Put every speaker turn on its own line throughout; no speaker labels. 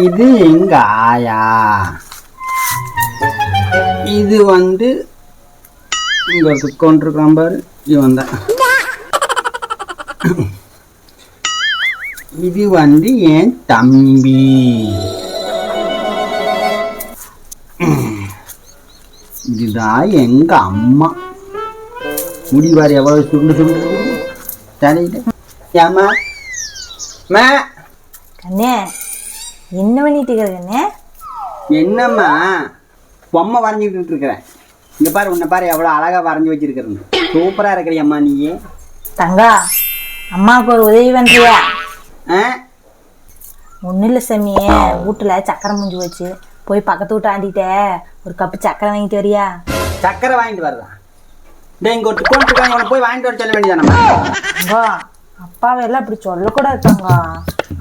இது எங்க ஆயா? இது வந்து இங்க ஒரு பாரு. இவன் தான் இது வந்து என் தம்பி. இதுதான் எங்க அம்மா. முடிவார் எவ்வளவு சுருண்டு சுருண்டு சுருண்டு. தலையில. ஏமா மே.
கண்ணே என்ன பண்ணிட்டு இருக்கிற கண்ணே
என்னம்மா பொம்மை வரைஞ்சிக்கிட்டு இருக்கிறேன் இங்க பாரு உன்னை பாரு எவ்வளோ அழகா வரைஞ்சி வச்சிருக்கிறேன்னு சூப்பரா இருக்கிறியம்மா நீயே
தங்கா அம்மாவுக்கு ஒரு உதவி பண்றியா?
ஆ?
ஒன்றும் இல்லை சாமி வீட்டில் சக்கரை முடிஞ்சு வச்சு போய் பக்கத்து வீட்டு ஆண்டிகிட்ட ஒரு கப்பு சக்கரை வாங்கிட்டு வரியா?
சக்கரை வாங்கிட்டு வருதா டேய் இங்க ஒரு இவனை போய் வாங்கிட்டு வர சொல்ல வேண்டியதானம்மா?
அப்பாவை எல்லாம் அப்படி சொல்லக்கூடாது தங்கா.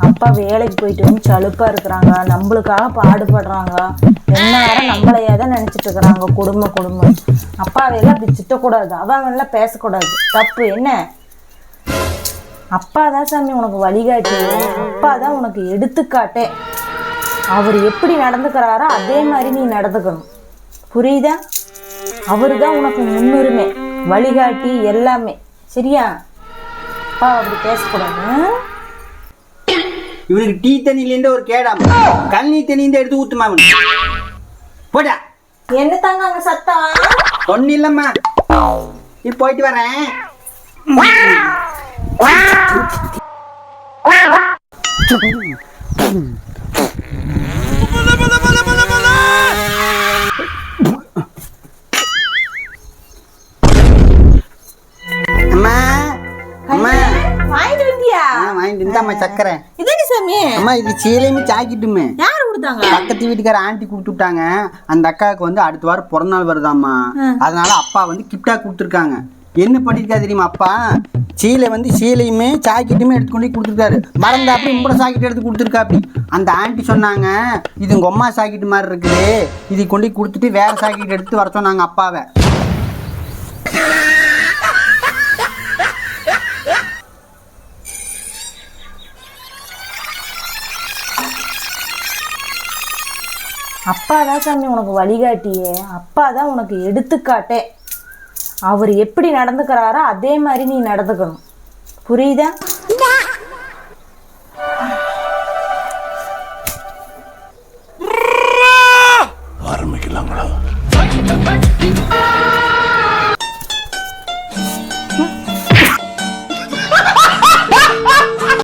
அப்பா வேலைக்கு போயிட்டு வந்து சலுப்பா இருக்கிறாங்க. நம்மளுக்காக பாடுபடுறாங்க. என்ன நம்மளையே தான் நினைச்சிட்டு இருக்கிறாங்க. குடும்பம் குடும்பம் அப்பாவை எல்லாம் அப்படி திட்டக்கூடாது. அவன் எல்லாம் பேசக்கூடாது. தப்பு என்ன? அப்பா தான் சாமி உனக்கு வழிகாட்டி. அப்பா தான் உனக்கு எடுத்துக்காட்டே. அவர் எப்படி நடந்துக்கிறாரோ அதே மாதிரி நீ நடந்துக்கணும். புரியுதா? அவரு தான் உனக்கு முன்னுரிமை வழிகாட்டி எல்லாமே. சரியா? அப்பா அப்படி பேசக்கூடாது.
இவனுக்கு டீ தண்ணிலேருந்து ஒரு கேடாம கழனி தண்ணிலேருந்து எடுத்து ஊத்துமா அவனுக்கு போடா.
என்ன தாங்க அங்க சத்தம்?
ஒன்றும் இல்லைம்மா நீ போயிட்டு வரேன். அம்மா அம்மா.
வாங்கிட்டு வந்தியா
வாங்கிட்டு இந்தாம்மா சக்கரை.
இது சாமி
அம்மா இது சீலையுமே சாக்கிட்டுமே.
யார் கொடுத்தாங்க?
பக்கத்து வீட்டுக்கார ஆண்டி கொடுத்து விட்டாங்க அந்த அக்காவுக்கு வந்து அடுத்த வாரம் பிறந்த நாள் வருதாம்மா அதனால அப்பா வந்து கிஃப்டா கொடுத்துருக்காங்க. என்ன பண்ணிருக்கா தெரியுமா அப்பா? சீலை வந்து சீலையுமே சாக்கெட்டுமே எடுத்து கொண்டு கொடுத்துருக்காரு. மறந்தாப்படி உங்களோட சாக்கெட் எடுத்து கொடுத்துருக்காப்படி. அந்த ஆண்டி சொன்னாங்க இது உங்க அம்மா சாக்கெட்டு மாதிரி இருக்குது. இதை கொண்டு கொடுத்துட்டு வேற சாக்கெட் எடுத்து வர சொன்னாங்க அப்பாவை.
அப்பா தான் சாமி உனக்கு வழிகாட்டியே. அப்பா தான் உனக்கு எடுத்துக்காட்டே. அவர் எப்படி நடந்துக்கிறாரோ அதே மாதிரி நீ நடந்துக்கணும். புரியுதா?